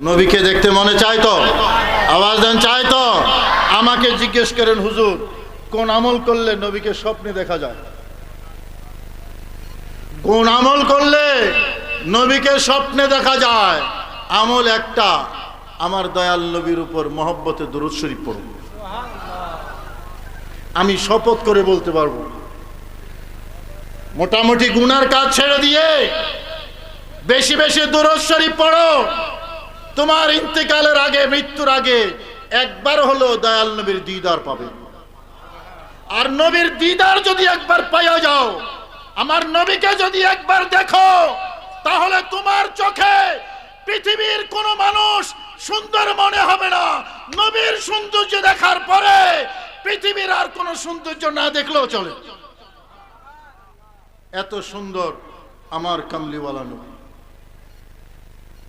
নবীকে দেখতে মনে চায় তো? আওয়াজ দেন, চায় তো? আমাকে জিজ্ঞেস করেন, হুজুর, কোন আমল করলে নবীকে স্বপ্নে দেখা যায়? কোন আমল করলে নবীকে স্বপ্নে দেখা যায়? আমল একটা, আমার দয়াল নবীর উপর মহব্বতে দরুদ শরীফ পড়ুন। আমি শপথ করে বলতে পারব, মোটামুটি গুনার কাজ ছেড়ে দিয়ে বেশি বেশি দরুদ শরীফ পড়ো। তোমার ইন্তেকালের আগে, মৃত্যুর আগে একবার হলো দয়াল নবীর দিদার পাবে। আর নবীর দিদার যদি একবার পাইয়া যাও, আমার নবীকে যদি একবার দেখো, তাহলে তোমার চোখে পৃথিবীর কোন মানুষ সুন্দর মনে হবে না। নবীর সৌন্দর্য দেখার পরে পৃথিবীর আর কোন সৌন্দর্য না দেখলেও চলে। এত সুন্দর আমার কামলিওয়ালা নবী।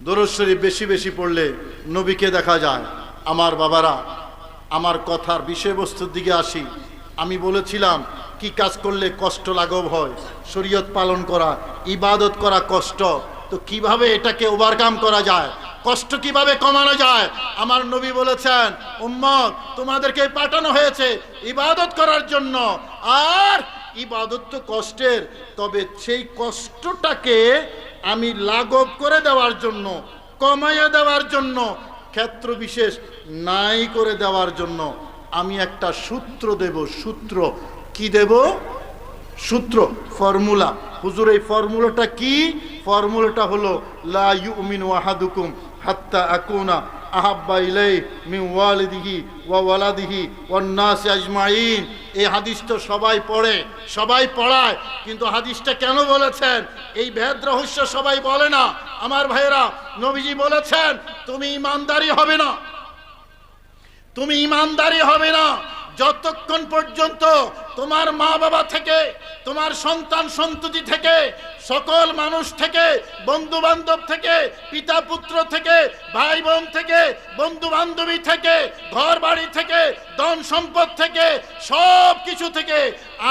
দরুদ শরীফ বেশি বেশি পড়লে নবীকে দেখা যায়। আমার বাবারা, আমার কথার বিষয়বস্তুর দিকে আসি। আমি বলেছিলাম, কি কাজ করলে কষ্ট লাঘব হয়? শরীয়ত পালন করা, ইবাদত করা কষ্ট। তো কীভাবে এটাকে ওভারকাম করা যায়? কষ্ট কীভাবে কমানো যায়? আমার নবী বলেছেন, উম্মত, তোমাদেরকে পাঠানো হয়েছে ইবাদত করার জন্য। আর ইবাদত তো কষ্টের, তবে সেই কষ্টটাকে আমি লাঘব করে দেওয়ার জন্য, কমাইয়া দেওয়ার জন্য, ক্ষেত্র বিশেষ নাই করে দেওয়ার জন্য আমি একটা সূত্র দেব। সূত্র কি দেব? সূত্র, ফর্মুলা। হুজুর, এই ফর্মুলাটা কি? ফর্মুলাটা হলো, লা ইউমিনু ওয়াহাদুকুম হাত্তা আকুনা আহাব্বা ইলাই মিন ওয়ালিদিহি ওয়া ওয়ালাদিহি ওয়ান নাস আজমাইন। এই হাদিস তো সবাই পড়ে, সবাই পড়ায়, কিন্তু হাদিসটা কেন বলেছেন? এই ভেদ রহস্য সবাই বলে না। আমার ভাইয়েরা, নবীজি বলেছেন, তুমি ইমানদারি হবে না। তুমি ইমানদারি হবে না। যতক্ষণ পর্যন্ত তোমার মা বাবা থেকে, তোমার সন্তান সন্ততি থেকে, সকল মানুষ থেকে বন্ধু বান্ধব থেকে পিতা পুত্র থেকে ভাই বোন থেকে বন্ধু বান্ধবী থেকে ঘর বাড়ি থেকে ধন সম্পদ থেকে সব কিছু থেকে,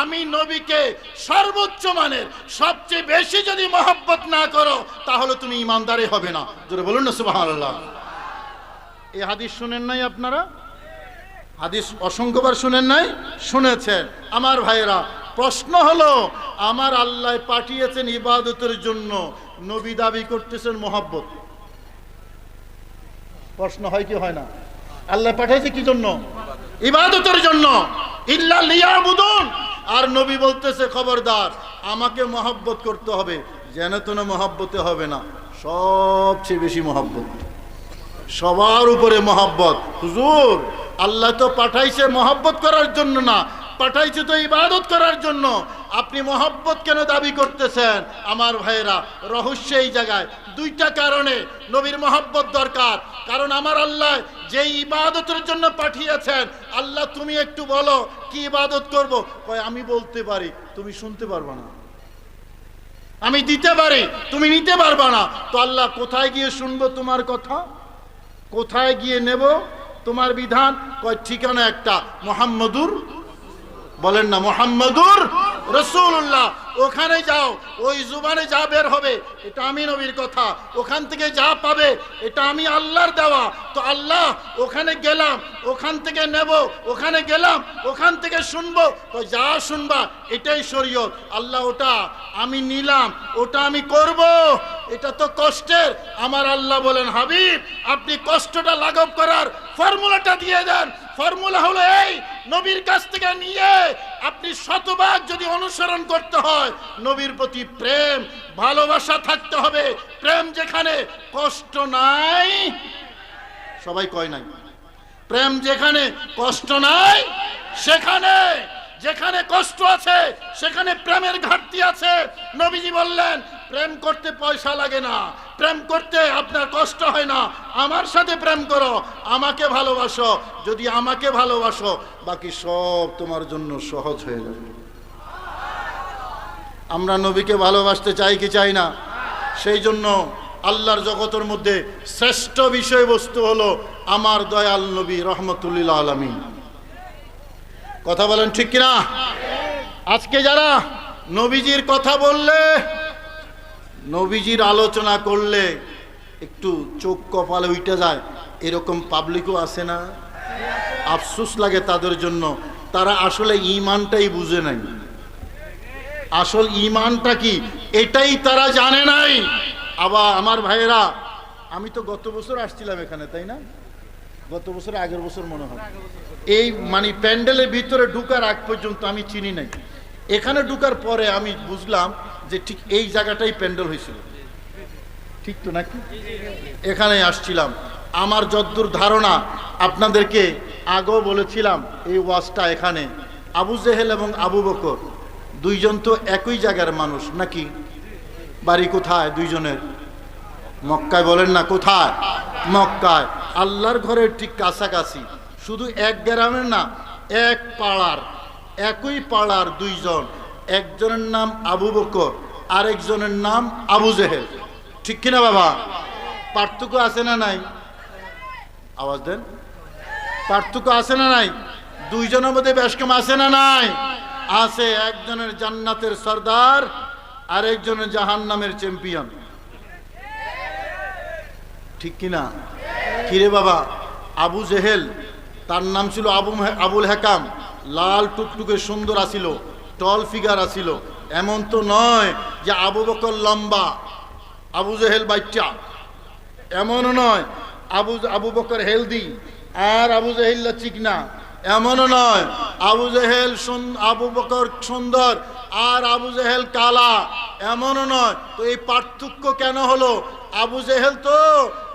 আমি নবীকে সর্বোচ্চ মানের, সবচেয়ে বেশি যদি মহব্বত না করো, তাহলে তুমি ইমানদারি হবে না। বলুন না, সুবহানাল্লাহ। এই হাদিস শুনেন নাই আপনারা? হাদিস অসংখ্যবার শুনেন নাই? শুনেছেন। আমার ভাইয়েরা, প্রশ্ন হলো, আমার আল্লাহ পাঠিয়েছেন ইবাদতের জন্য, নবী দাবি করতেছেন মোহাব্বত। প্রশ্ন হয় কি হয় না? আল্লাহ পাঠিয়েছে কি জন্য? ইবাদতের জন্য। ইল্লা আর নবী বলতেছে, খবরদার, আমাকে মহব্বত করতে হবে। যেন তেন মহব্বতে হবে না। সবচেয়ে বেশি মহব্বত। সবার উপরে মহব্বত। হুজুর আল্লাহ তো পাঠাইছে মহব্বত করার জন্য না, পাঠাইছে তো ইবাদত করার জন্য। আপনি মহব্বত কেন দাবি করতেছেন? আমার ভাইয়েরা, রহস্য এই জায়গায়। দুইটা কারণে নবীর মহব্বত দরকার। কারণ আমার আল্লাহ যে ইবাদতের জন্য পাঠিয়েছেন, আল্লাহ তুমি একটু বলো, কি ইবাদত করব? কয়, আমি বলতে পারি, তুমি শুনতে পারবে না। আমি দিতে পারি, তুমি নিতে পারবা না। তো আল্লাহ কোথায় গিয়ে শুনব তোমার কথা? কোথায় গিয়ে নেব? তোমার বিধান? কয় ঠিকানা একটা? মোহাম্মদুর? বলেন না মোহাম্মদুর রসুল্লাহ ওখানে যাও, ওই জুবানে যা বের হবে, এটা আমি নবীর কথা। ওখান থেকে যা পাবে, এটা আমি আল্লাহর দেওয়া। তো আল্লাহ, ওখানে গেলাম, ওখান থেকে নেব, ওখানে গেলাম, ওখান থেকে শুনব। তো যা শুনবা, এটাই শরীয়ত। আল্লাহ ওটা আমি নিলাম, ওটা আমি করব। এটা তো কষ্টের। আমার আল্লাহ বলেন, হাবিব, আপনি কষ্টটা লাঘব করার ফর্মুলাটা দিয়ে দেন। ফর্মুলা হলো এই, নবীর কাছ থেকে নিয়ে আপনি শতভাগ যদি অনুসরণ করতে হয়, নবীর প্রতি প্রেম, ভালোবাসা থাকতে হবে। প্রেম যেখানে কষ্ট নাই, সবাই কয় নাই। প্রেম যেখানে কষ্ট নাই, সেখানে যেখানে কষ্ট আছে, সেখানে প্রেমের ঘাটতি আছে। নবীজি বললেন, প্রেম করতে পয়সা লাগে না। প্রেম করতে আপনার কষ্ট হয় না। আমার সাথে প্রেম করো, আমাকে ভালোবাসো। যদি আমাকে ভালোবাসো, বাকি সব তোমার জন্য সহজ হয়ে যাবে। আমরা নবীকে ভালোবাসতে চাই কি চাই না? সেই জন্য আল্লাহর জগতের মধ্যে শ্রেষ্ঠ বিষয়বস্তু হলো আমার দয়াল নবী রহমতুল্লিল আলমী কথা বলেন ঠিক কিনা? আজকে যারা নবীজির কথা বললে, নবীজির আলোচনা করলে একটু চোখ কপালে উইটা যায়, এরকম পাবলিকও আছে না? আফসোস লাগে তাদের জন্য। তারা আসলে ইমানটাই বুঝে নাই। আসল ইমানটা কি? এটাই তারা জানে নাই। আবার আমার ভাইয়েরা, আমি তো গত বছর আসছিলাম এখানে, তাই না? গত বছর আগের বছর মনে হয়। এই মানে প্যান্ডেলের ভিতরে ঢুকার আগ পর্যন্ত আমি চিনি নাই। এখানে ঢুকার পরে আমি বুঝলাম যে ঠিক এই জায়গাটাই প্যান্ডেল হয়েছিল। ঠিক তো নাকি? এখানে আসছিলাম। আমার যদ্দূর ধারণা আপনাদেরকে আগেও বলেছিলাম, এই ওয়াজটা এখানে। আবু জেহেল এবং আবু বকর, দুইজন তো একই জায়গার মানুষ নাকি? বাড়ি কোথায় দুইজনের? মক্কায় বলেন না, কোথায়? মক্কায়। আল্লাহর ঘরের ঠিক কাছাকাছি। শুধু এক গ্রামের না এক পাড়ার, একই পাড়ার দুইজন। একজনের নাম আবু বকর, আরেকজনের নাম আবু জেহেল। ঠিক কিনা বাবা? পার্থক্য আছে না নাই? আওয়াজ দেন। পার্থক্য আছে না নাই? দুইজনের মধ্যে কম আছে না নাই? আছে একজনের জান্নাতের সর্দার, আরেকজনের জাহান্নামের চ্যাম্পিয়ন। ঠিক কিনা? কিরে বাবা? আবু জেহেল তার নাম ছিল আবু আবুল হেকাম। লাল টুকটুকে সুন্দর আসিল টল ফিগার আসিল। এমন তো নয় যে আবু বকর লম্বা, আবু জেহেল বাচ্চা এমনও নয় আবু আবু বকর হেলদি আর আবু জেহেল্লা চিকনা এমনও নয় আবু জেহেল আবু বকর সুন্দর আর আবু জেহেল কালা। এমনও নয়। তো এই পার্থক্য কেন হলো? আবু জেহেল তো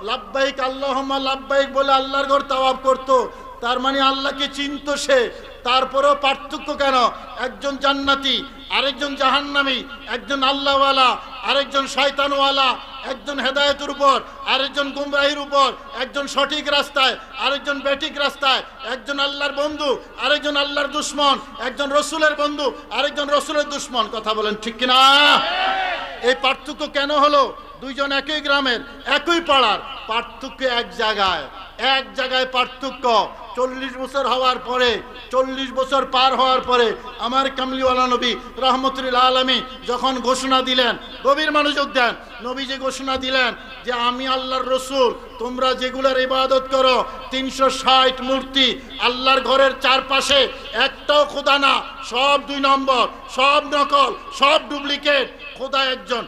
লাভবাহিক আল্লাহমা লাভবাহিক বলে আল্লাহর ঘর তাওয়াব করতো। তার মানে আল্লাহকে চিনত সে। তারপরেও পার্থক্য কেন? একজন জান্নাতি, আরেকজন জাহান্নামি, একজন আল্লাহওয়ালা, আরেকজন শয়তানওয়ালা, একজন হেদায়তের উপর, আরেকজন গুমরাহির উপর, একজন সঠিক রাস্তায়, আরেকজন বেঠিক রাস্তায়, একজন আল্লাহর বন্ধু, আরেকজন আল্লাহর দুশ্মন, একজন রসুলের বন্ধু, আরেকজন রসুলের দুশ্মন। কথা বলেন ঠিক কিনা? এই পার্থক্য কেন হলো? দুইজন একই গ্রামের, একই পাড়ার। পার্থক্য এক জায়গায়। এক জায়গায় পার্থক্য। চল্লিশ বছর হওয়ার পরে, চল্লিশ বছর পার হওয়ার পরে আমার কামলিওয়ালা নবী রহমতুল্লাহ আলমী যখন ঘোষণা দিলেন, গভীর মনোযোগ দেন, নবী যে ঘোষণা দিলেন যে আমি আল্লাহর রসুল, তোমরা যেগুলোর ইবাদত করো, তিনশো ষাট মূর্তি, আল্লাহর ঘরের চারপাশে একটাও খোদা না, সব দুই নম্বর, সব নকল, সব ডুপ্লিকেট, খোদা একজন।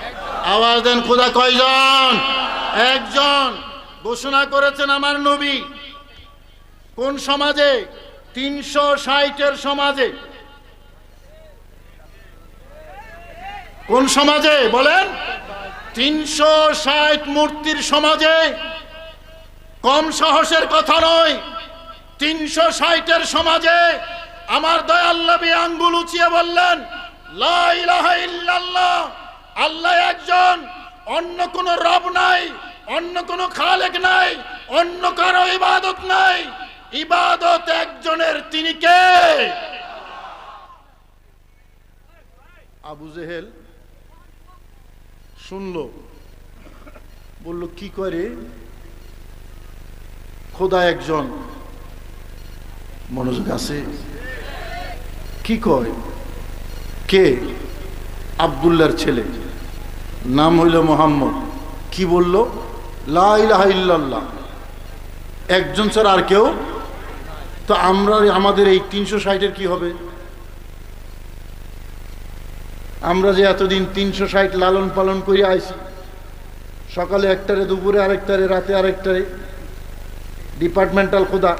আওয়াজ দেন খোদা কয়জন? একজন। ঘোষণা করেছেন আমার নবী। কোন সমাজে? তিনশো ষাটের সমাজে। কোন সমাজে? বলেন। তিনশো ষাট মূর্তির সমাজে। কম সাহসের কথা নয়। তিনশো ষাটের সমাজে আমার দয়াল্লাবি আঙ্গুল উঁচিয়ে বললেন, লা ইলাহা ইল্লাল্লাহ। আল্লাহ একজন, অন্য কোন রব নাই, অন্য কোন খালেক নাই, অন্য কারও ইবাদত নাই। ইবাদত একজনের, তিনি কে? আবু জেহেল শুনল, বলল, কি করে? খোদা একজন। মনোযোগ আছে? কি কয়? কে? আবদুল্লার ছেলে। নাম হইল মোহাম্মদ। কি বলল? লা ইলাহা ইল্লাল্লাহ। একজন স্যার আর কেউ? তো আমরা আমাদের এই তিনশো ষাটের কি হবে? আমরা যে এতদিন তিনশো ষাট লালন পালন করে আইছি, সকালে একটারে, দুপুরে আরেকটারে, রাতে আরেকটারে, ডিপার্টমেন্টাল খোদা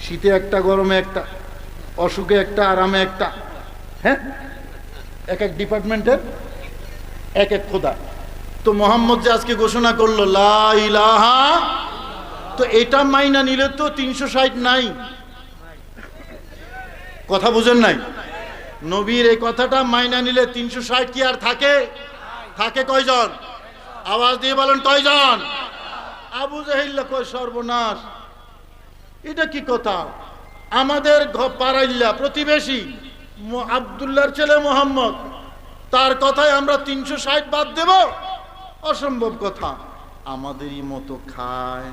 শীতে একটা, গরমে একটা, অসুখে একটা, আরামে একটা হ্যাঁ? এক এক ডিপার্টমেন্টের এক এক খোদা। তো মোহাম্মদ যে আজকে ঘোষণা করল, লা ইলাহা, তো এটা মাইনা নিলে তো তিনশো ষাট নাই। কথা বুঝেন নাই? নবীর এই কথাটা মাইনা নিলে তিনশো ষাট কি আর থাকে? থাকে কয়জন? আওয়াজ দিয়ে বলেন, কয়জন? আবু জাহিল্লা কয়, সর্বনাশ। এটা কি কথা? আমাদের পাড়াইল্লা প্রতিবেশী। আবদুল্লাহর ছেলে মোহাম্মদ। তার কথায় আমরা তিনশো ষাট বাদ দেব? অসম্ভব কথা। আমাদেরই মতো খায়,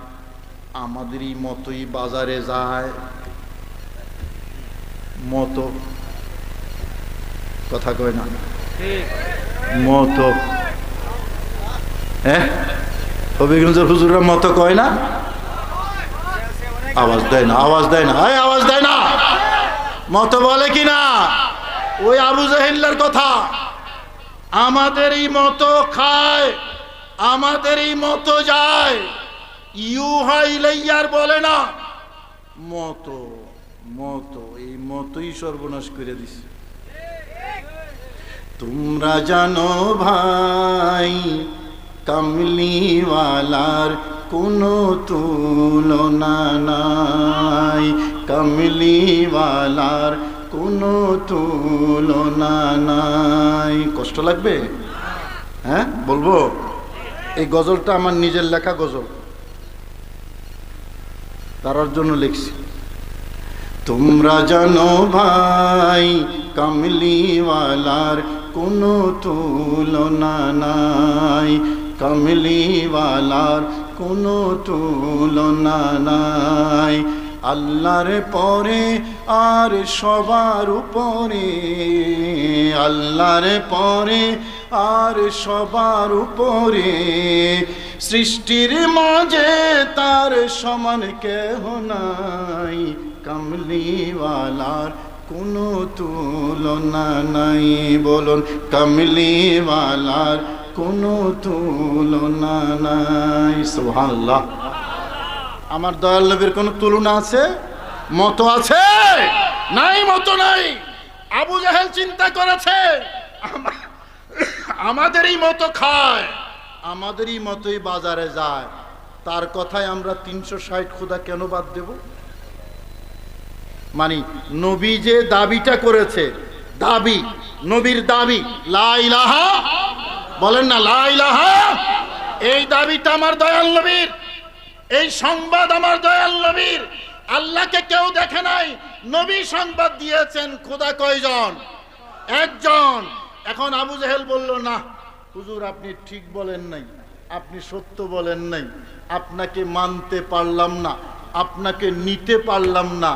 আমাদেরই মতোই বাজারে যায়। মতো কথা কয় না। মতো। হ্যাঁ? হবিগঞ্জের মতো কয় না? আওয়াজ দেয় না, আওয়াজ দেয় না। মতো বলে কি না ওই আবু জাহিল্লার কথা। আমাদেরই মতো খায়, আমাদেরই মতো যায়। ইউহা ইলাইয়ার বলে না, মতো মতো, এই মতোই সর্বনাশ করে দিছে। তোমরা জানো ভাই কামলিওয়ালার কোনো তুলনা নাই। কামলিওয়ালার কোনো তুলনা নাই। কষ্ট লাগবে? হ্যাঁ বলব? এই গজলটা আমার নিজের লেখা গজল। তার জন্য লিখছি। তোমরা জানো ভাই, কামলিওয়ালার কোনো তুলনা নাই। কামলিওয়ালার কোনো তুলনা নাই। আল্লাহর পরে আর সবার উপরে, আল্লাহর পরে আর সবার উপরে। সৃষ্টির মাঝে তার সমান কেহ নাই, কামলিওয়ালার কোনো তুলনা নাই। বলুন, কামলিওয়ালার কোনো তুলনা নাই, সুবহানাল্লাহ। আমার দয়াল নবীর কোনো তুলনা আছে? মতো আছে? নাই, মতো নাই। আবু জাহেল চিন্তা করেছে আমাদেরই মতো খায়, আমাদেরই মতোই বাজারে যায়। তার কথায় আমরা তিনশো ষাট খুদা কেন বাদ দেব? মানে নবী যে দাবিটা করেছে, দাবি, নবীর দাবি, লা ইলাহা বলেন না, লা ইলাহা এই দাবিটা আমার দয়াল নবীর, এই সংবাদ আমার দয়াল নবীর। আল্লাহকে কেউ দেখে নাই, নবী সংবাদ দিয়েছেন খোদা কয়জন? একজন। এখন আবু জাহেল বলল, না, হুজুর, আপনি ঠিক বলেন নাই, আপনি সত্য বলেন নাই। আপনাকে মানতে পারলাম না, আপনাকে নিতে পারলাম না।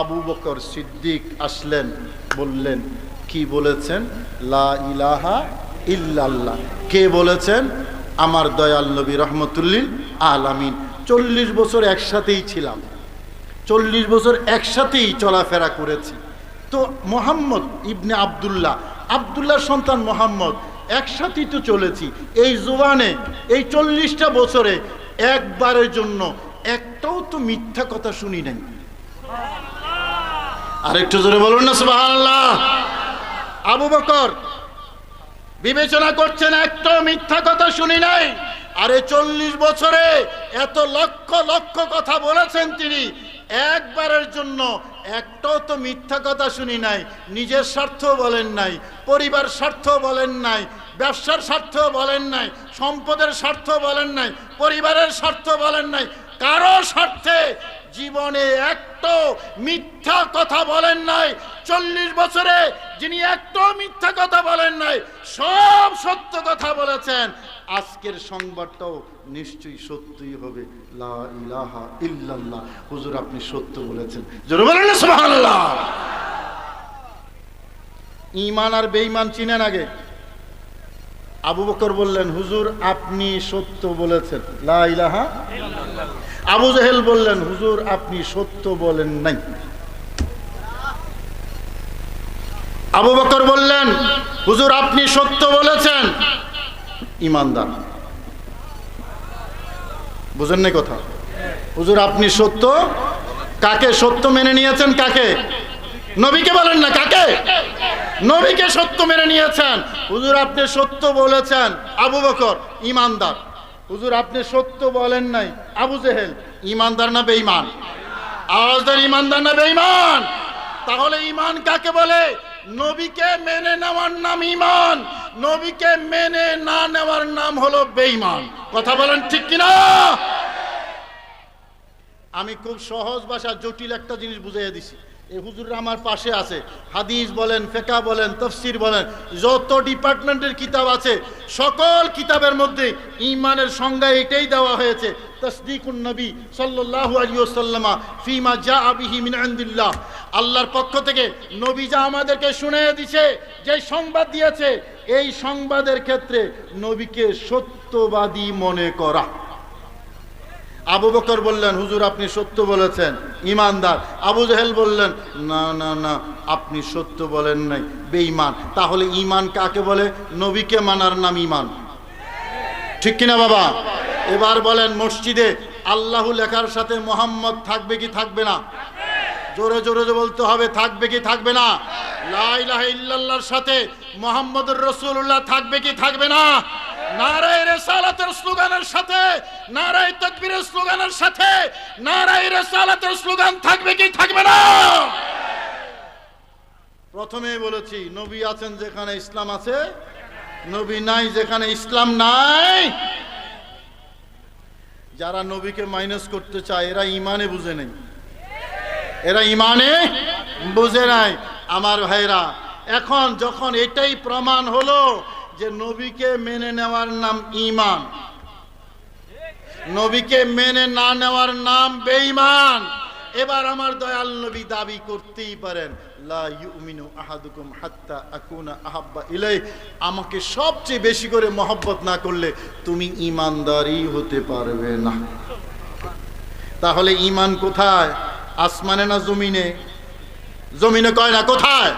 আবু বকর সিদ্দিক আসলেন, বললেন, কি বলেছেন? লা ইলাহা ইল্লাল্লাহ। কে বলেছেন? আমার দয়াল নবী রহমতুল্লিল আলামিন। চল্লিশ বছর একসাথেই ছিলাম। চল্লিশ বছর একসাথেই চলাফেরা করেছি। তো মোহাম্মদ ইবনে আবদুল্লাহ, আবদুল্লাহর সন্তান মোহাম্মদ, একসাথেই তো চলেছি। এই জোয়ানে এই চল্লিশটা বছরে একবারের জন্য একটাও তো মিথ্যা কথা শুনি নাই। আরেকটু জোরে বলুন না, সুবহানাল্লাহ। আবু বকর বিবেচনা করছেন, একটা মিথ্যা কথা শুনি নাই। আরে চল্লিশ বছরে এত লক্ষ লক্ষ কথা বলেছেন তিনি। একবারের জন্য একটাও তো মিথ্যা কথা শুনি নাই, নিজের স্বার্থ বলেন নাই, পরিবার স্বার্থ বলেন নাই, ব্যবসার স্বার্থ বলেন নাই, সম্পদের স্বার্থ বলেন নাই, পরিবারের স্বার্থ বলেন নাই, কারও স্বার্থে জীবনে একটা মিথ্যা কথা বলেন নাই। চল্লিশ বছরে যিনি একটা মিথ্যা কথা বলেন নাই, সব সত্য কথা বলেছেন। আজকের সংবাদটাও নিশ্চয়ই সত্যই হবে। লা ইলাহা ইল্লাল্লাহ। হুজুর, আপনি সত্য বলেছেন। বলেন না, সুবহানাল্লাহ। ঈমান আর বেঈমান চিনেন আগে। আবু বকর বললেন, হুজুর, আপনি সত্য বলেছেন। লা ইলাহা আবু জাহেল বললেন, হুজুর, আপনি সত্য বলেন নাই। আবু বকর বললেন, হুজুর, আপনি সত্য বলেছেন। ইমানদার। বুঝেন নাই কথা? হুজুর, আপনি সত্য? কাকে সত্য মেনে নিয়েছেন কাকে? নবীকে বলেন না, কাকে? নবীকে সত্য মেনে নিয়েছেন। হুজুর, আপনি সত্য বলেছেন। আবু বকর, ইমানদার। হুজুর, আপনি সত্য বলেন নাই। আবু জেহেল, ইমানদার না বেঈমান? আওয়াজদার ইমানদার না বেঈমান? তাহলে ইমান কাকে বলে? নবীকে মেনে নেওয়ার নাম ইমান নবীকে মেনে না নেওয়ার নাম হলো বেঈমান। কথা বলেন ঠিক কিনা? আমি খুব সহজ ভাষা জটিল একটা জিনিস বুঝাইয়া দিছি। এই হুজুররা আমার পাশে আছে। হাদিস বলেন ফেকা বলেন, তফসির বলেন, যত ডিপার্টমেন্টের কিতাব আছে, সকল কিতাবের মধ্যে ইমানের সংজ্ঞা এটাই দেওয়া হয়েছে। তসদিকুন নবী সাল্লাল্লাহু আলাইহি ফিমা জা বিহি মিন আল্লাহর পক্ষ থেকে নবী যা আমাদেরকে শুনিয়ে দিছে, যে সংবাদ দিয়েছে, এই সংবাদের ক্ষেত্রে নবীকে সত্যবাদী মনে করা। আবু বকর বললেন, হুজুর, আপনি সত্য বলেছেন ইমানদার আবু জাহেল বললেন, না না না, আপনি সত্য বলেন নাই, বেঈমান। তাহলে ইমান কাকে বলে? নবীকে মানার নাম ইমান ঠিক কিনা বাবা? এবার বলেন, মসজিদে আল্লাহ লেখার সাথে মোহাম্মদ থাকবে কি থাকবে না? জোরে জোরে বলতে হবে, থাকবে কি থাকবে না? লা ইলাহা ইল্লাল্লাহর সাথে মোহাম্মদুর রাসূলুল্লাহ থাকবে কি থাকবে না? স্লোগানের সাথে, নারায় প্রথমেই বলেছি, নবী আছেন যেখানে ইসলাম আছে, নবী নাই যেখানে ইসলাম নাই। যারা নবীকে মাইনাস করতে চায়, এরা ইমানে বুঝে নেই। এরা ইমানে বুঝে নাই। আমার ভাইরা, এখন যখন এটাই প্রমাণ হলো যে নবীকে মেনে নেওয়ার নাম ইমান নবীকে মেনে না নেওয়ার নাম বেঈমান। এবার আমার দয়াল নবী দাবি করতেই পারেন, লা ইউমিনু আহাদুকুম হাত্তা আহাব্বা ইলাই আমাকে সবচেয়ে বেশি করে মহব্বত না করলে তুমি ইমানদারই হতে পারবে না। তাহলে ইমান কোথায়? আসমানে না জমিনে? জমিনে কয় না, কোথায়?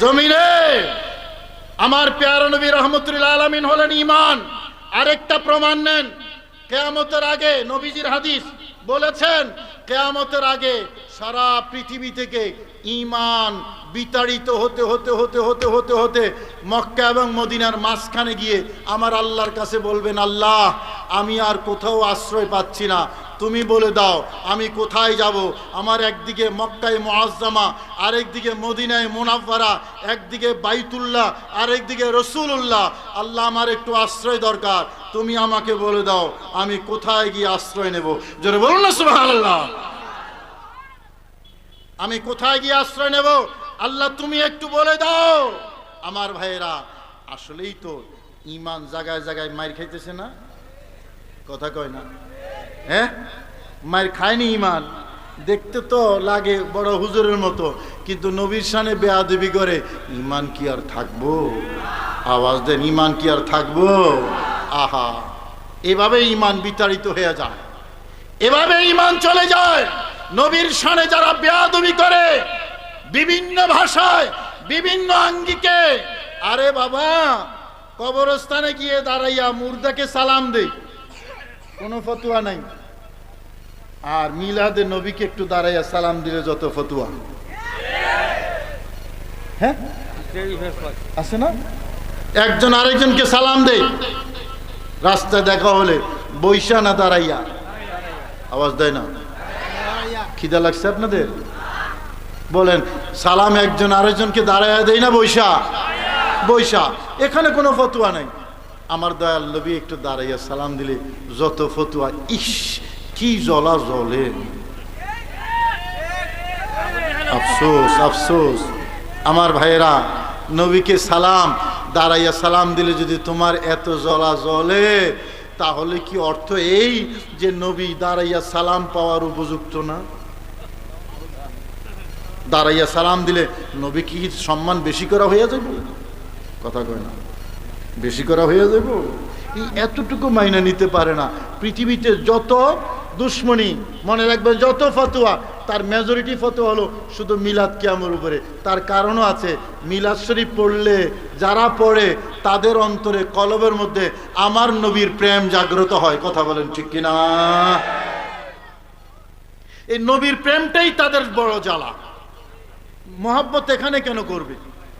জমিনে! আমার পেয়ারা নবী রহমতুল্লাহ আলমিন হলেন ইমান আরেকটা প্রমাণ নেন। কেয়ামতের আগে নবীজির হাদিস বলেছেন, কেয়ামতের আগে সারা পৃথিবী থেকে ইমান বিতাড়িত হতে হতে হতে হতে হতে হতে মক্কা এবং মদিনার মাঝখানে গিয়ে আমার আল্লাহর কাছে বলবেন, আল্লাহ, আমি আর কোথাও আশ্রয় পাচ্ছি না। তুমি বলে দাও, আমি কোথায় যাব? আমার একদিকে মক্কায় মোয়াজ্জামা আরেকদিকে মদিনায় মোনাফারা একদিকে বাইতুল্লাহ, আরেকদিকে রসুল্লাহ আল্লাহ আমার একটু আশ্রয় দরকার। তুমি আমাকে বলে দাও, আমি কোথায় গিয়ে আশ্রয় নেব? জোরে বলুন না, সুবহানাল্লাহ। আমি কোথায় গিয়ে আশ্রয় নেব? আল্লাহ তুমি একটু বলে দাও। আমার ভাইয়েরা, আসলেই তো ইমান জায়গায় জায়গায় মাইর খাইতেছে না? কথা কয় না। হ্যাঁ মায়ের খায়নি ইমান দেখতে তো লাগে বড় হুজুরের মতো, কিন্তু নবীর সানে বেয়াদবি করে ইমান কি আর থাকব? আওয়াজ দেন ইমান কি আর থাকব? আহা, এভাবে ইমান বিতাড়িত হয়ে যায়। এভাবে ইমান চলে যায়। নবীর সানে যারা বেয়াদবি করে, বিভিন্ন ভাষায়, বিভিন্ন আঙ্গিকে, আরে বাবা, কবরস্থানে গিয়ে দাঁড়াইয়া মুর্দাকে সালাম দেই। কোনো ফতুয়া নাই। আর মিলাদে নবীকে একটু দাঁড়াইয়া সালাম দিলে যত ফতুয়া। হ্যাঁ? আছে না? একজন আরেকজনকে সালাম দেয় রাস্তায় দেখা হলে বৈশা না দাঁড়াইয়া। আওয়াজ দেয় না? খিদা লাগছে আপনাদের? বলেন, সালাম একজন আরেকজনকে দাঁড়াইয়া দেয় না বৈশা? বৈশা, এখানে কোনো ফতুয়া নাই। আমার দয়াল নবী একটু দাঁড়াইয়া সালাম দিলে, যত ফতুয়া, ইস, কি জলা জলে আফসোস আফসোস। আমার ভাইয়েরা, নবীকে সালাম, দাঁড়াইয়া সালাম দিলে যদি তোমার এত জলা জলে তাহলে কি অর্থ এই যে নবী দাঁড়াইয়া সালাম পাওয়ার উপযুক্ত না? দাঁড়াইয়া সালাম দিলে নবী কি সম্মান বেশি করা হইয়া যাবে? কথা কয় না। বেশি করা হয়ে যাব। এই এতটুকু মাইনা নিতে পারে না। পৃথিবীতে যত দুশ্মনী, মনে রাখবেন যত ফতোয়া, তার মেজরিটি ফতোয়া হলো শুধু মিলাদ কিয়ামের উপরে। তার কারণও আছে, মিলাদ শরীফ পড়লে যারা পড়ে, তাদের অন্তরে কলবের মধ্যে আমার নবীর প্রেম জাগ্রত হয়। কথা বলেন ঠিক কিনা? এই নবীর প্রেমটাই তাদের বড় জ্বালা। মহাব্বত এখানে কেন করবে?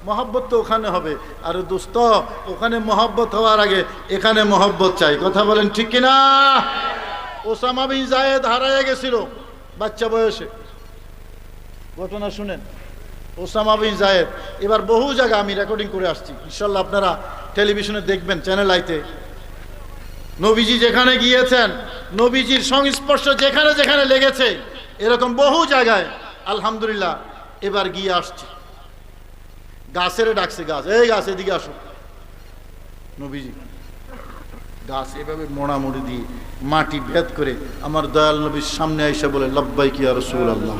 মহব্বত তো ওখানে হবে। আর দোস্ত, ওখানে মহব্বত হওয়ার আগে এখানে মহব্বত চাই। কথা বলেন ঠিক কিনা? ওসামা বিন জায়েদ হারাইয়া গেছিল বাচ্চা বয়সে। ঘটনা শুনেন। ওসামা বিন জায়েদ, এবার বহু জায়গা আমি রেকর্ডিং করে আসছি। ইনশাল্লাহ আপনারা টেলিভিশনে দেখবেন চ্যানেল আইতে নবীজি যেখানে গিয়েছেন, নবীজির সংস্পর্শ যেখানে যেখানে লেগেছে, এরকম বহু জায়গায়, আলহামদুলিল্লাহ, এবার গিয়ে আসছে। গাছের ডাকছে গাছ। এই গাছ, এদিকে আসো। নবীজি, গাছ এভাবে মোড়ামুড়ি দিয়ে মাটি ভেদ করে আমার দয়াল নবীর সামনে এসে বলে, লব্বাই কি আর রসুল আল্লাহ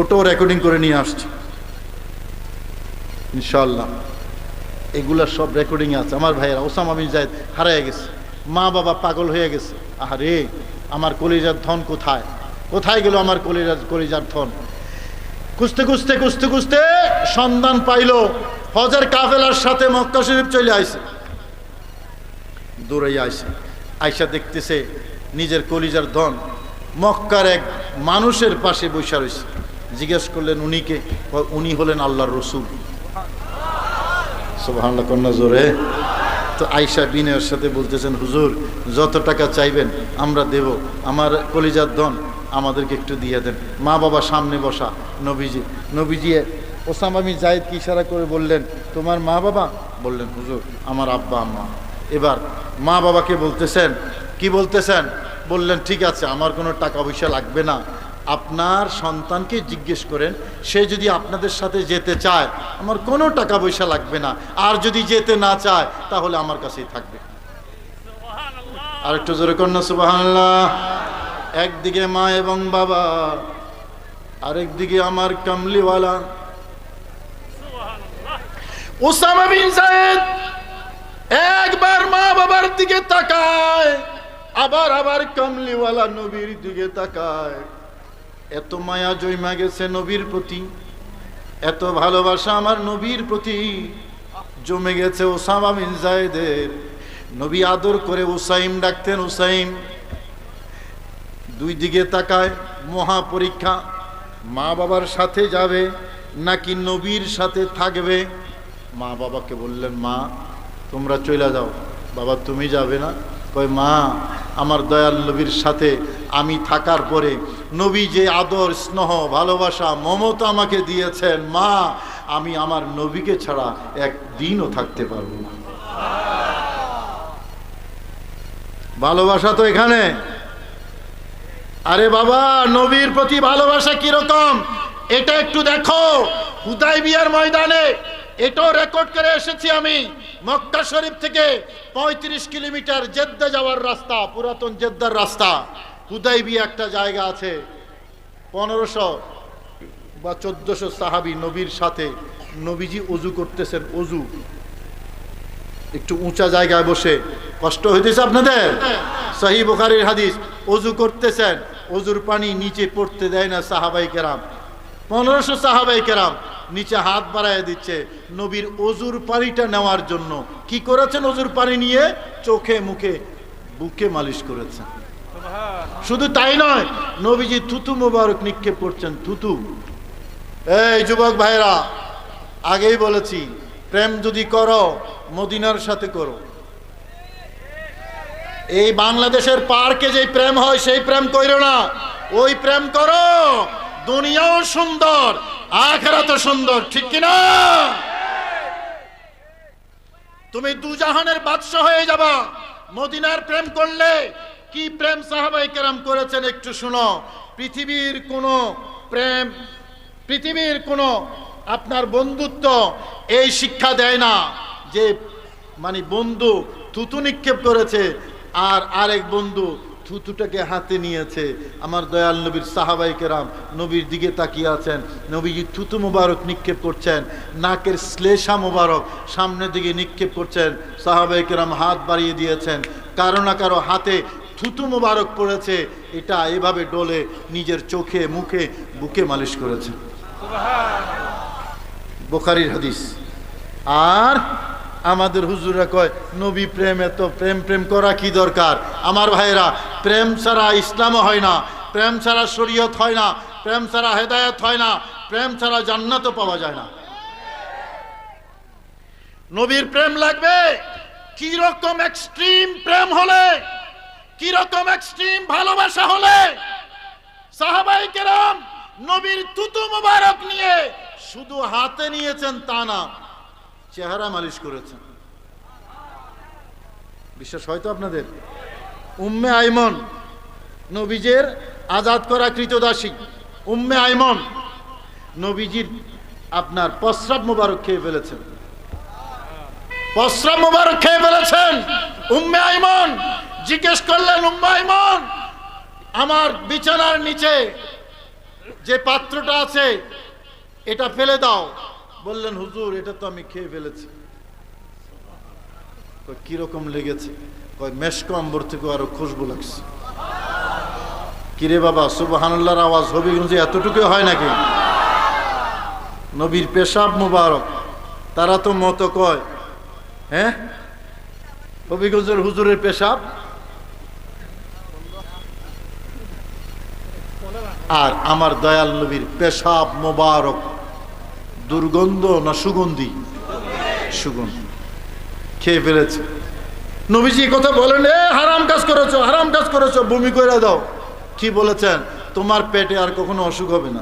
ওটাও রেকর্ডিং করে নিয়ে আসছে। ইনশাল্লাহ এগুলা সব রেকর্ডিং আছে। আমার ভাইয়েরা, ওসামা বিন জায়দ হারায় গেছে। মা বাবা পাগল হয়ে গেছে। আহারে, আমার কলিজার ধন কোথায়? কোথায় গেল আমার কলিজার কলিজার ধন? খুঁজতে খুঁজতে খুঁজতে খুঁজতে সন্ধান পাইলো। হজের কাফেলার সাথে মক্কা শরীফ চলে আইসে দূরে আইসে আইসা দেখতেছে নিজের কলিজার ধন। মক্কার এক মানুষের পাশে বৈশা রয়েছে জিজ্ঞেস করলেন উনিকে উনি হলেন আল্লাহর রসুল। কন্যা জোরে। তো আইসা বিনয়ের সাথে বলতেছেন, হুজুর, যত টাকা চাইবেন, আমরা দেব। আমার কলিজার ধন আমাদেরকে একটু দিয়ে দেন। মা বাবা সামনে বসা, নবীজি নবীজি, ওসামা জাহিদ কি ইশারা করে বললেন, তোমার মা বাবা? বললেন, হুজুর, আমার আব্বা, আম্মা। এবার মা বাবাকে বলতেছেন, কি বলতেছেন? বললেন, ঠিক আছে, আমার কোনো টাকা পয়সা লাগবে না। আপনার সন্তানকে জিজ্ঞেস করেন, সে যদি আপনাদের সাথে যেতে চায়, আমার কোনো টাকা পয়সা লাগবে না। আর যদি যেতে না চায়, তাহলে আমার কাছেই থাকবে। আর একটু জোরে কন্যা সুবাহান্লাহ একদিকে মা এবং বাবা আরেকদিকে আমার কামলিওয়ালা। ওসামা বিন জায়েদ একবার মা বাবার দিকে তাকায়, আবার আবার কামলিওয়ালা নবীর দিকে তাকায়। এত মায়া জৈমা গেছে নবীর প্রতি, এত ভালোবাসা আমার নবীর প্রতি, জমে গেছে ওসামা বিন জায়েদের নবী আদর করে উসাইম ডাকতেন উসাইম দুই দিকে তাকায় মহা পরীক্ষা মা বাবার সাথে যাবে, নাকি নবীর সাথে থাকবে? মা বাবাকে বললেন, মা, তোমরা চলে যাও। বাবা, তুমি যাবে না? কয়, মা, আমার দয়াল নবীর সাথে আমি থাকার পরে নবী যে আদর, স্নেহ, ভালোবাসা, মমতা আমাকে দিয়েছেন, মা, আমি আমার নবীকে ছাড়া একদিনও থাকতে পারব না। ভালোবাসা তো এখানে। আরে বাবা নবীর প্রতি ভালোবাসা কীরকম? এটা একটু দেখো। হুদাই বিয়ার ময়দানে এটাও রেকর্ড করে এসেছি আমি। মক্কা শরীফ থেকে পঁয়ত্রিশ কিলোমিটার জেদ্দা যাওয়ার রাস্তা পুরাতন জেদ্দার রাস্তা। হুদাই বিয়া একটা জায়গা আছে পনেরোশো বা চোদ্দশো সাহাবি নবীর সাথে নবীজি অজু করতেছেন অজু একটু উঁচা জায়গায় বসে। কষ্ট হইতেছে আপনাদের? সহি বুখারির হাদিস অজু করতেছেন। অজুর পানি নিচে পড়তে দেয় না সাহাবাই কেরাম। পনেরোশো সাহাবাই কেরাম নিচে হাত বাড়ায় দিচ্ছে, নবীর অজুর পানিটা নেওয়ার জন্য। কি করেছেন অজুর পানি নিয়ে? চোখে, মুখে, বুকে মালিশ করেছেন। শুধু তাই নয়, নবীজি থুতু মোবারক নিক্ষেপ করছেন, থুতু। এই যুবক ভাইরা, আগেই বলেছি, প্রেম যদি করো, মদিনার সাথে করো। এই বাংলাদেশের পার্কে যে প্রেম হয়, সেই প্রেম কইরো না। ওই প্রেম করো, দুনিয়াও সুন্দর আখেরা তো সুন্দর, ঠিক কিনা? তুমি দুজাহানের বাদশাহ হয়ে যাবা। মদিনার প্রেম করলে কি প্রেম সাহাবাই কেরাম করেছেন একটু শুনো। পৃথিবীর কোনো প্রেম, পৃথিবীর কোনো আপনার বন্ধুত্ব এই শিক্ষা দেয় না যে মানে বন্ধু থুতু নিক্ষেপ করেছে আর আরেক বন্ধু থুতুটাকে হাতে নিয়েছে। আমার দয়াল নবীর সাহাবাই কেরাম নবীর দিকে তাকিয়ে আছেন। নবীজি থুতু মোবারক নিক্ষেপ করছেন। নাকের শ্লেষা মোবারক সামনের দিকে নিক্ষেপ করছেন। সাহাবাই কেরাম হাত বাড়িয়ে দিয়েছেন। কারও না কারও হাতে থুতু মোবারক পড়েছে। এটা এভাবে ডলে নিজের চোখে মুখে বুকে মালিশ করেছে। বোখারির হাদিস। আর আমাদের হুজুরা কয়, নবী প্রেম এত, প্রেম প্রেম করা কি দরকার? আমার ভাইরা প্রেম ছাড়া ইসলামও হয় না, প্রেম ছাড়া শরীয়ত হয় না, প্রেম ছাড়া হেদায়ত হয় না, প্রেম ছাড়া জান্নাতও পাওয়া যায় না। নবীর প্রেম লাগবে? কি রকম এক্সট্রিম প্রেম হলে? কি রকম এক্সট্রিম ভালোবাসা হলে? সাহাবাই কেরাম, নবীর তুতু মোবারক নিয়ে শুধু হাতে নিয়েছেন তা না চেহারা মালিশ করেছেন। বিশ্বাস হয়তো আপনাদের? উম্মে আইমন, নবীজের আজাদ করা কৃতদাসী। উম্মে আইমন, নবীজির আপনার প্রস্রাব মোবারক খেয়ে ফেলেছেন। প্রস্রাব মোবারক খেয়ে ফেলেছেন। উম্মে আইমন, জিজ্ঞেস করলেন, উম্মে আইমন, আমার বিছানার নিচে যে পাত্রটা আছে, এটা ফেলে দাও। বললেন, হুজুর, এটা তো আমি খেয়ে ফেলেছি। কীরকম লেগেছে? কয়, মেশকো আম্বর থেকে আরও খুশবু লাগছে। কিরে বাবা, সুবহানাল্লাহর আওয়াজ হবিগঞ্জে এতটুকু হয় নাকি? নবীর পেশাব মুবারক। তারা তো মত কয়। হ্যাঁ? হবিগঞ্জের হুজুরের পেশাব? আর আমার দয়াল নবীর পেশাব মোবারক। দুর্গন্ধ না সুগন্ধি? সুগন্ধি। খেয়ে ফেলেছে। নবীজি কথা বলেন, এ, হারাম কাজ করেছ, হারাম কাজ করেছ, বমি করে দাও। কি বলেছেন? তোমার পেটে আর কখনো অসুখ হবে না।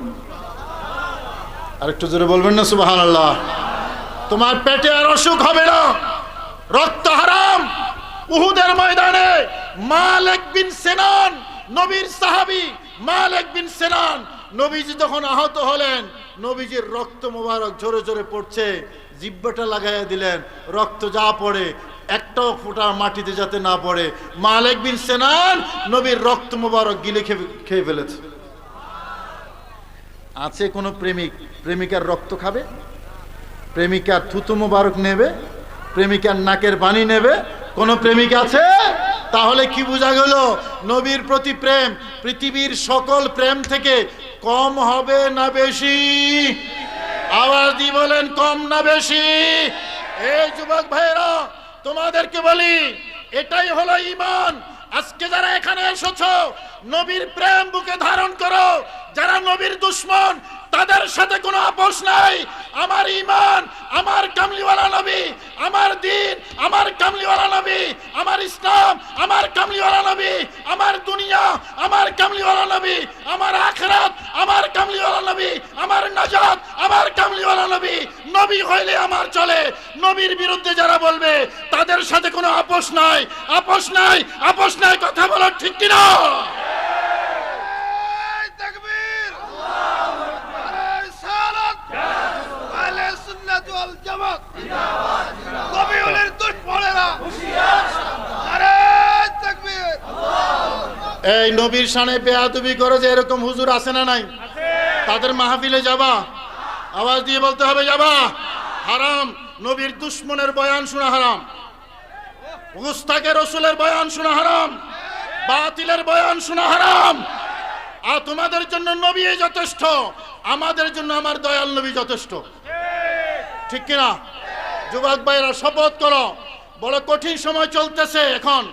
আরেকটু জোরে বলবেন না সুবাহান আল্লাহ তোমার পেটে আর অসুখ হবে না। রক্ত হারাম। উহুদের ময়দানে মালিক বিন সেনান, নবীর সাহাবী মালিক বিন সেনান। নবীজি যখন আহত হলেন। নবীজির রক্ত মোবারক ঝরে ঝরে পড়ছে, জিব্বাটা লাগাইয়া দিলেন, রক্ত যা পড়ে, একটাও ফোঁটা মাটিতে যাতে না পড়ে। মালিক বিন সেনান নবীর রক্ত মোবারক গিলে খেয়ে ফেলেছে। আছে কোনো প্রেমিক? প্রেমিকার রক্ত খাবে? প্রেমিকার থুতু মোবারক নেবে? প্রেমিকার নাকের পানি নেবে? কোন প্রেমিক আছে? তাহলে কি বোঝা গেল, নবীর প্রতি প্রেম, পৃথিবীর সকল প্রেম থেকে কম হবে না বেশি? আওয়াজ দিয়ে বলেন, কম না বেশি? এই যুবক ভাইরা তোমাদেরকে বলি, এটাই হলো ইমান আজকে যারা এখানে এসেছ, নবীর প্রেম বুকে ধারণ করো। যারা নবীর দুশ্মন, তাদের সাথে কোনো আপোষ নাই। আমার ইমান আমার কামলিওয়ালা নবী আমার দিন, আমার কামলিওয়ালা নবী, আমার ইসলাম, আমার কামলিওয়ালা নবী, আমার দুনিয়া, আমার কামলিওয়ালা নবী, আমার আখরাত, আমার কামলিওয়ালা নবী, আমার নাজাত, আমার কামলিওয়ালা নবী। নবী হইলে আমার চলে। নবীর বিরুদ্ধে যারা বলবে, তাদের সাথে কোনো আপোষ নাই। আপোষ নাই আপোষ নাই, কথা বলো ঠিক কিনা? এই নবীর শানে বেয়াদবি করে যে এরকম হুজুর আছে না নাই? তাদের মাহফিলে যাবা। আওয়াজ দিয়ে বলতে হবে, যাবা। হারাম। নবীর দুশ্মনের বয়ান শোনা হারাম। গুস্তাকে রসুলের বয়ান শোনা হারাম। বাতিলের বয়ান শোনা হারাম। আর তোমাদের জন্য নবী যথেষ্ট। আমাদের জন্য আমার দয়াল নবী যথেষ্ট। ঠিক কিনা? যুবক ভাইরা, শপথ করো। বড় কঠিন সময় চলতেছে এখন।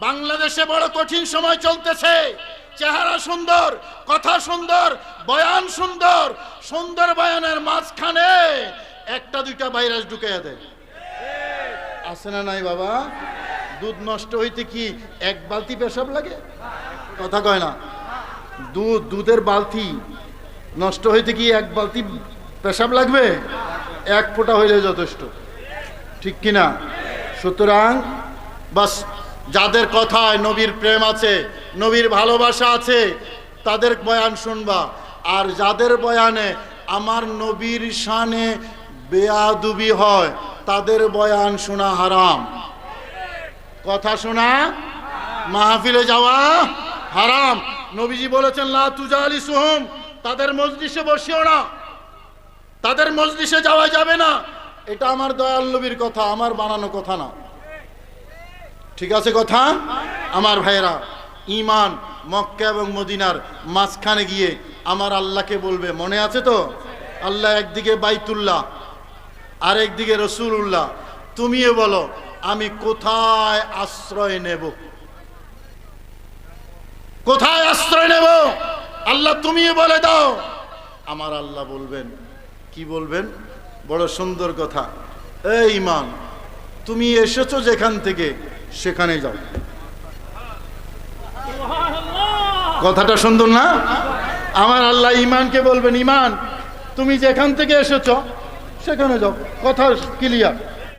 বাংলাদেশে বড় কঠিন সময় চলতেছে। চেহারা সুন্দর, কথা সুন্দর, বয়ান সুন্দর সুন্দর বয়ানের মাঝখানে একটা, দুইটা ভাইরাস ঢুকাইয়া দেয়। আছে না নাই বাবা? দুধ নষ্ট হইতে কি এক বালতি পেশাব লাগে? কথা কয় না। দুধ, দুধের বালতি নষ্ট হইতে কি এক বালতি পেশাব লাগবে? এক ফোঁটা হইলে যথেষ্ট। ঠিক কিনা? সুতরাং, বাস যাদের কথায় নবীর প্রেম আছে, নবীর ভালোবাসা আছে, তাদের বয়ান শুনবা। আর যাদের বয়ানে আমার নবীর শানে বেয়াদুবি হয়, তাদের বয়ান শোনা হারাম। কথা শোনা মাহফিলে যাওয়া হারাম। নবীজি বলেছেন, লা তুজালি সুহুম তাদের মজলিসে বসিও না। তাদের মজলিসে যাওয়া যাবে না। এটা আমার দয়াল নবীর কথা, আমার বানানো কথা না। ঠিক আছে কথা? আমার ভাইয়েরা ইমান মক্কা এবং মদিনার মাঝখানে গিয়ে আমার আল্লাহকে বলবে, মনে আছে তো? আল্লাহ একদিকে বাইতুল্লাহ আর একদিকে রসুল্লাহ তুমিও বলো, আমি কোথায় আশ্রয় নেব? কোথায় আশ্রয় নেব? আল্লাহ তুমিও বলে দাও। আমার আল্লাহ বলবেন, কি বলবেন? বড় সুন্দর কথা। এই ইমান তুমি এসেছ যেখান থেকে? সেখানে যাও। কথাটা সুন্দর না? আমার আল্লাহ ইমানকে বলবেন ইমান তুমি যেখান থেকে এসেছ, সেখানে যাও। কথা ক্লিয়ার